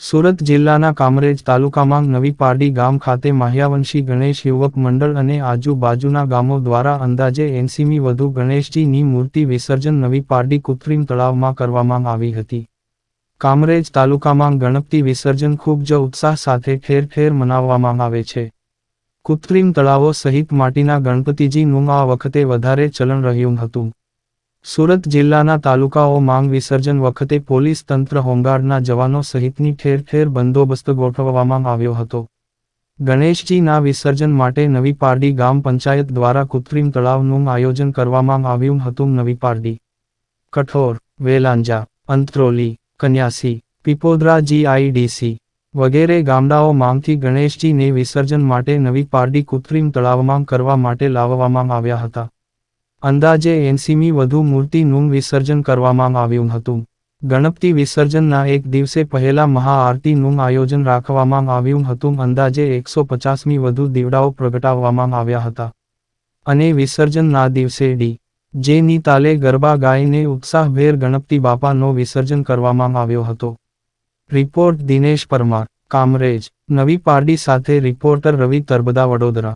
સુરત જિલ્લાના કામરેજ તાલુકામાં નવી પારડી ગામ ખાતે માહ્યાવંશી ગણેશ યુવક મંડળ અને આજુબાજુના ગામો દ્વારા અંદાજે એનસીમી વધુ ગણેશજીની મૂર્તિ વિસર્જન નવી પારડી કૃત્રિમ તળાવમાં કરવામાં આવી હતી. કામરેજ તાલુકામાં ગણપતિ વિસર્જન ખૂબ જ ઉત્સાહ સાથે ઠેર ઠેર મનાવવામાં આવે છે. કૃત્રિમ તળાવો સહિત માટીના ગણપતિજીનું આ વખતે વધારે ચલણ રહ્યું હતું. સુરત જિલ્લાના તાલુકાઓ માંગ વિસર્જન વખતે પોલીસ તંત્ર હોમગાર્ડના જવાનો સહિતની ઠેર ઠેર બંદોબસ્ત ગોઠવવામાં આવ્યો હતો. ગણેશજીના વિસર્જન માટે નવી પારડી ગામ પંચાયત દ્વારા કૃત્રિમ તળાવનું આયોજન કરવામાં આવ્યું હતું નવી પારડી કઠોર, વેલાંજા, અંત્રોલી, કન્યાસી પીપોદરા જીઆઈડીસી વગેરે ગામડાઓ માંગથી ગણેશજીને વિસર્જન માટે નવી પારડી કૃત્રિમ તળાવમાં કરવા માટે લાવવામાં આવ્યા હતા. અંદાજે એંસીમી વધુ મૂર્તિનું વિસર્જન કરવામાં આવ્યું હતું. ગણપતિ વિસર્જનના એક દિવસે પહેલા મહાઆરતીનું આયોજન રાખવામાં આવ્યું હતું. અંદાજે એકસો પચાસમી વધુ દીવડાઓ પ્રગટાવવામાં આવ્યા હતા. અને વિસર્જનના દિવસે ડી. જેની તાલે ગરબા ગાઈને ઉત્સાહભેર ગણપતિ બાપાનો વિસર્જન કરવામાં આવ્યો હતો. રિપોર્ટ દિનેશ પરમાર, કામરેજ, નવી પારડી સાથે રિપોર્ટર રવિ તરબદા વડોદરા.